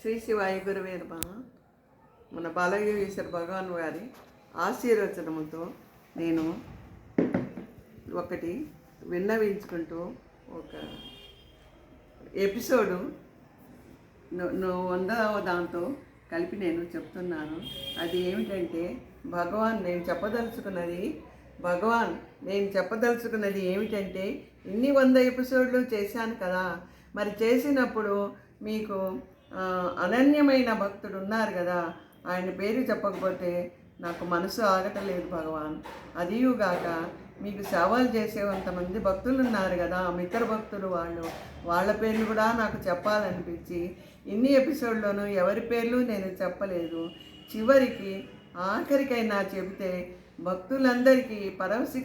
శ్రీ శివాయ గురువే మన బాలయోగేశ్వర భగవాన్ వారి ఆశీర్వచనముతో నేను ఒకటి విన్నవించుకుంటూ ఒక ఎపిసోడు వందవ దాంతో కలిపి నేను చెప్తున్నాను. అది ఏమిటంటే భగవాన్ నేను చెప్పదలుచుకున్నది భగవాన్ నేను చెప్పదలుచుకున్నది ఏమిటంటే ఇన్ని వంద ఎపిసోడ్లు చేశాను కదా. మరి చేసినప్పుడు మీకు అనన్యమైన భక్తుడు ఉన్నారు కదా ఆయన పేరు చెప్పకపోతే నాకు మనసు ఆగటలేదు భగవాన్. అదియుగాక మీకు సేవలు చేసేంతమంది భక్తులు ఉన్నారు కదా మిత్ర భక్తులు వాళ్ళు వాళ్ళ పేర్లు కూడా నాకు చెప్పాలనిపించి ఇన్ని ఎపిసోడ్లోనూ ఎవరి పేర్లు నేను చెప్పలేదు. చివరికి ఆఖరికైనా చెబితే భక్తులందరికీ పరమశిఖ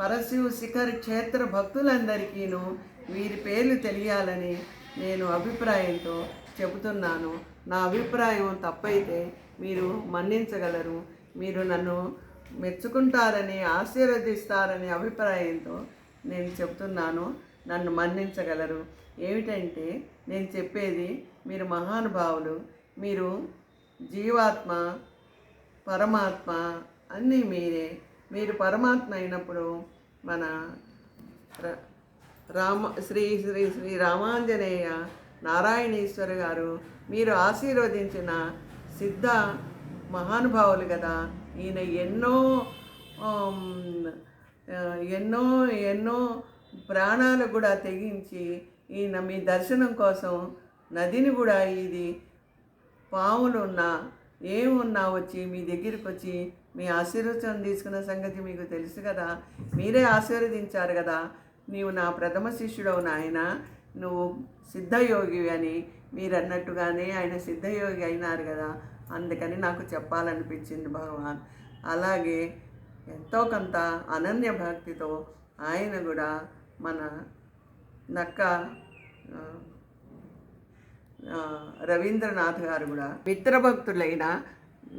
పరశివ శిఖర్ క్షేత్ర భక్తులందరికీను వీరి పేర్లు తెలియాలని నేను అభిప్రాయంతో చెబుతున్నాను. నా అభిప్రాయం తప్పైతే మీరు మన్నించగలరు. మీరు నన్ను మెచ్చుకుంటారని ఆశీర్వదిస్తారని అభిప్రాయంతో నేను చెప్తున్నాను నన్ను మన్నించగలరు. ఏమిటంటే నేను చెప్పేది మీరు మహానుభావులు. మీరు జీవాత్మ పరమాత్మ అన్నీ మీరే. మీరు పరమాత్మ అయినప్పుడు మన రామ శ్రీ శ్రీ శ్రీ రామాంజనేయ నారాయణేశ్వర గారు మీరు ఆశీర్వదించిన సిద్ధ మహానుభావులు కదా. ఈయన ఎన్నో ఎన్నో ఎన్నో ప్రాణాలు కూడా తెగించి ఈయన మీ దర్శనం కోసం నదిని కూడా ఇది పాములున్న ఏమున్నా వచ్చి మీ దగ్గరికి వచ్చి మీ ఆశీర్వచనం తీసుకున్న సంగతి మీకు తెలుసు కదా. మీరే ఆశీర్వదించారు కదా. నీవు నా ప్రథమ శిష్యుడవు నాయన. నువ్వు సిద్ధయోగి అని మీరు అన్నట్టుగానే ఆయన సిద్ధయోగి అయినారు కదా. అందుకని నాకు చెప్పాలనిపించింది భగవాన్. అలాగే ఎంతో కొంత అనన్య భక్తితో ఆయన కూడా మన నక్క రవీంద్రనాథ్ గారు కూడా మిత్రభక్తులైన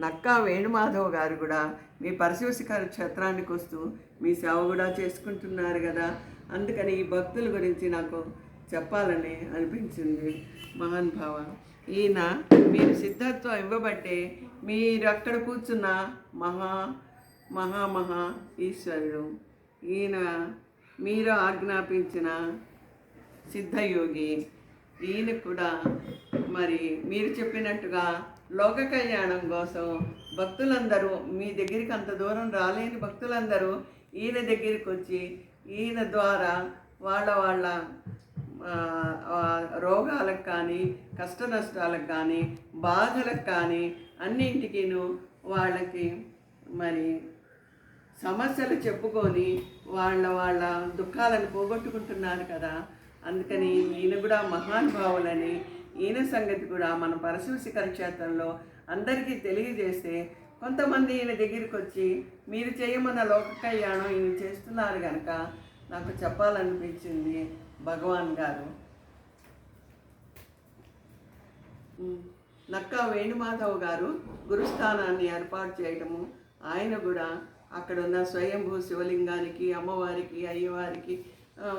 నక్కా వేణుమాధవ్ గారు కూడా మీ పరశివశిఖర క్షేత్రానికి వస్తూ మీ సేవ కూడా చేసుకుంటున్నారు కదా. అందుకని ఈ భక్తుల గురించి నాకు చెప్పాలని అనిపించింది మహానుభావ. ఈయన మీరు సిద్ధత్వం ఇవ్వబట్టే మీరు అక్కడ కూర్చున్న మహా మహా మహా ఈశ్వరుడు. ఈయన మీరు ఆజ్ఞాపించిన సిద్ధయోగి. ఈయన కూడా మరి మీరు చెప్పినట్టుగా లోక కళ్యాణం కోసం భక్తులందరూ మీ దగ్గరికి అంత దూరం రాలేని భక్తులందరూ ఈయన దగ్గరికి వచ్చి ఈయన ద్వారా వాళ్ళ వాళ్ళ రోగాలకు కానీ కష్ట నష్టాలకు కానీ బాధలకు కానీ అన్నింటికీను వాళ్ళకి మరి సమస్యలు చెప్పుకొని వాళ్ళ వాళ్ళ దుఃఖాలను పోగొట్టుకుంటున్నారు కదా. అందుకని ఈయన కూడా మహానుభావులని ఈయన సంగతి కూడా మన పరశుశిఖర క్షేత్రంలో అందరికీ తెలియజేస్తే కొంతమంది ఈయన దగ్గరికి వచ్చి మీరు చేయమన్న లోక కళ్యాణం ఈయన చేస్తున్నారు కనుక నాకు చెప్పాలనిపించింది భగవాన్ గారు. నక్కా వేణుమాధవ్ గారు గురుస్థానాన్ని ఏర్పాటు చేయటము ఆయన కూడా అక్కడ ఉన్న స్వయంభూ శివలింగానికి అమ్మవారికి అయ్యవారికి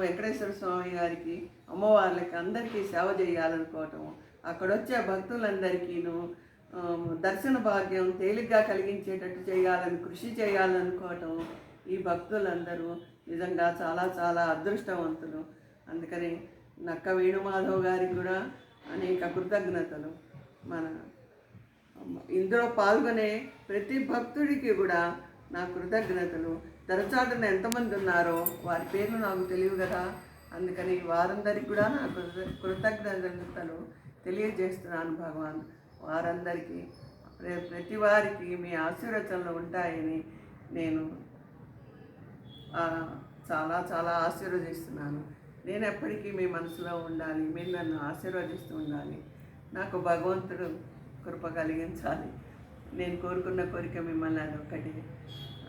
వెంకటేశ్వర స్వామి గారికి అమ్మవార్లకి అందరికీ సేవ చేయాలనుకోవటము. అక్కడ వచ్చే భక్తులందరికీను దర్శన భాగ్యం తేలిగ్గా కలిగించేటట్టు చేయాలని కృషి చేయాలనుకోవటం ఈ భక్తులందరూ నిజంగా చాలా చాలా అదృష్టవంతులు. అందుకని నక్క వేణుమాధవ్ గారికి కూడా అనేక కృతజ్ఞతలు. మన ఇందులో పాల్గొనే ప్రతి భక్తుడికి కూడా నా కృతజ్ఞతలు. దరచాటున ఎంతమంది ఉన్నారో వారి పేర్లు నాకు తెలియదు కదా. అందుకని వారందరికీ కూడా నా కృతజ్ఞతలు తెలియజేస్తున్నాను భగవాన్. వారందరికీ ప్ర- ప్రతి వారికి మీ ఆశీర్వచనలు ఉంటాయని నేను చాలా చాలా ఆశీర్వదిస్తున్నాను. నేను ఎప్పటికీ మీ మనసులో ఉండాలి మీరు నన్ను ఆశీర్వదిస్తూ ఉండాలి. నాకు భగవంతుడు కృప కలిగించాలి. నేను కోరుకున్న కోరిక మిమ్మల్ని అది ఒకటి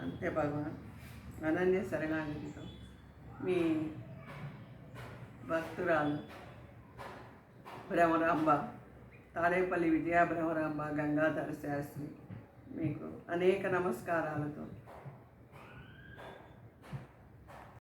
అంతే భగవాన్. అనన్య సరగానితో మీ భక్తురాలు భ్రమరాంబ తాడేపల్లి విజయ భ్రమరాంబ గంగాధర శాస్త్రి మీకు అనేక నమస్కారాలతో